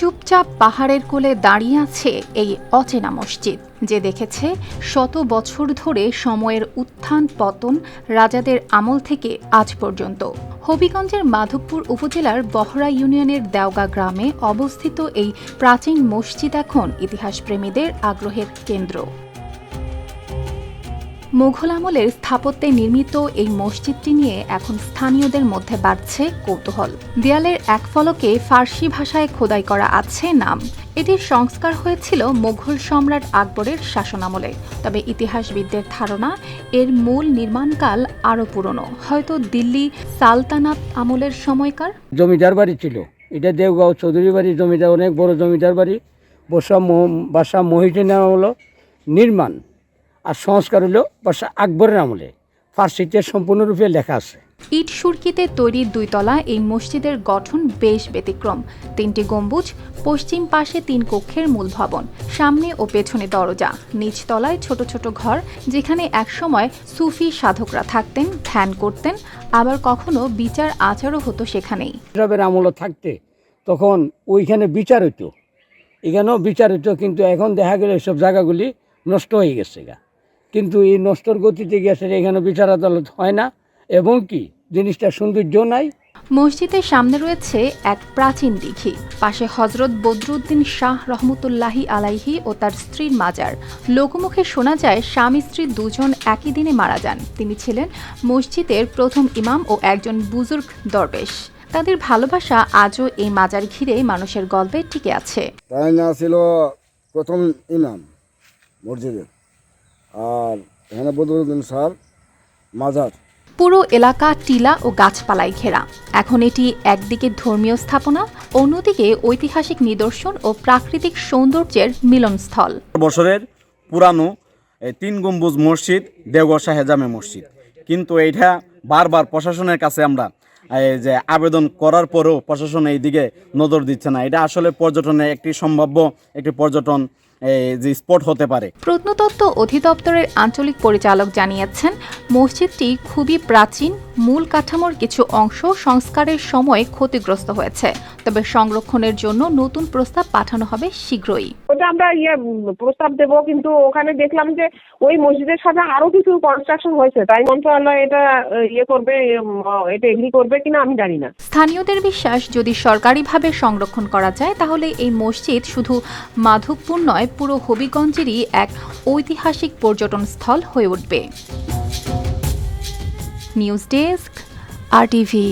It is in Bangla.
চুপচাপ পাহাড়ের কোলে দাঁড়িয়ে আছে এই অচেনা মসজিদ, যে দেখেছে শত বছর ধরে সময়ের উত্থান পতন রাজাদের আমল থেকে আজ পর্যন্ত। হবিগঞ্জের মাধবপুর উপজেলার বহরা ইউনিয়নের দেওগা গ্রামে অবস্থিত এই প্রাচীন মসজিদ এখন ইতিহাসপ্রেমীদের আগ্রহের কেন্দ্র। মুঘল আমলের স্থাপত্যে নির্মিত এই মসজিদটি নিয়ে এখন স্থানীয়দের মধ্যে বাড়ছে কৌতূহল। দেয়ালের এক ফলকে ফার্সি ভাষায় খোদাই করা আছে নাম। এটির সংস্কার হয়েছিল মুঘল সম্রাট আকবরের শাসনামলে। তবে ইতিহাসবিদদের ধারণা, এর মূল নির্মাণকাল আরও পুরনো। হয়তো দিল্লি সালতানাত আমলের সময়কার? জমিদার বাড়ি ছিল। এটা দেওগাঁও চৌধুরী বাড়ি জমিদার, অনেক বড় জমিদার বাড়ি। বসা বাসা মহিদিন হলো নির্মাণ। আর সংস্কার হলো বাসা আকবরের আমলে। ফার্সিতে সম্পূর্ণরূপে লেখা আছে। ইট সুরকিতে তৈরি দুইতলা এই মসজিদের গঠন বেশ ব্যতিক্রম। তিনটি গম্বুজ পশ্চিম পাশে তিন কক্ষের মূল ভবন সামনে ও পেছনে দরজা নিচ তলায় ছোট ছোট ঘর যেখানে একসময় সুফি সাধকরা থাকতেন ধ্যান করতেন আবার কখনো বিচার আচারও হতো সেখানেই। এসবের আমলে থাকতে তখন ওইখানে বিচার হইতো। এখানেও বিচার হইতো কিন্তু এখন দেখা গেল এইসব জায়গাগুলি নষ্ট হয়ে গেছে গা। কিন্তু এই নষ্টর গতিতে গেছে এখানে বিচার আদালত হয় না। এবং কি? জিনিসটা সৌন্দর্য নাই। মসজিদের সামনে রয়েছে এক প্রাচীন দিঘি। পাশে হজরত বদরুদ্দিন শাহ রহমতুল্লাহি আলাইহি ও তার স্ত্রীর মাজার। লোকমুখে শোনা যায় স্বামী স্ত্রী দুজন একই দিনে মারা যান। তিনি ছিলেন মসজিদের প্রথম ইমাম ও একজন বুজুর্গ দরবেশ। তাদের ভালোবাসা আজও এই মাজার ঘিরে মানুষের গল্পে টিকে আছে। তাই না ছিল প্রথম ইমাম মসজিদের আর এখানে বদরুদ্দিন স্যার মাজার। পুরো এলাকা টিলা ও গাছপালায় ঘেরা। এখন এটি একদিকে ধর্মীয় স্থাপনা অন্যদিকে ঐতিহাসিক নিদর্শন ও প্রাকৃতিক সৌন্দর্যের মিলনস্থল। বছরের পুরানো এই তিন গম্বুজ মসজিদ দেওগড় শাহেজামে মসজিদ। কিন্তু এইটা বারবার প্রশাসনের কাছে আমরা এই যে আবেদন করার পরেও প্রশাসন এই দিকে নজর দিচ্ছে না। এটা আসলে পর্যটনের একটি সম্ভাব্য একটি পর্যটন যে স্পট হতে পারে। প্রত্নতত্ত্ব অধিদপ্তরের আঞ্চলিক পরিচালক জানিয়েছেন, মসজিদটি খুবই প্রাচীন, মূল কাঠামোর কিছু অংশ সংস্কারের সময় ক্ষতিগ্রস্ত হয়েছে। তবে সংরক্ষণের জন্য নতুন প্রস্তাব পাঠানো হবে শীঘ্রই। ওটা আমরা ইয়ে প্রস্তাব দেবো, কিন্তু ওখানে দেখলাম যে ওই মসজিদের সাথে আরও কিছু কনস্ট্রাকশন হয়েছে। তাই মন্ত্রণালয় এটা ইয়ে করবে এটা এগ্রি করবে কিনা আমি জানি না। স্থানীয়দের বিশ্বাস, যদি সরকারিভাবে সংরক্ষণ করা যায়, তাহলে এই মসজিদ শুধু মাধবপুর নয়, পুরো হবিগঞ্জেরই এক ঐতিহাসিক পর্যটন স্থল হয়ে উঠবে। নিউজ ডেস্ক, আর টিভি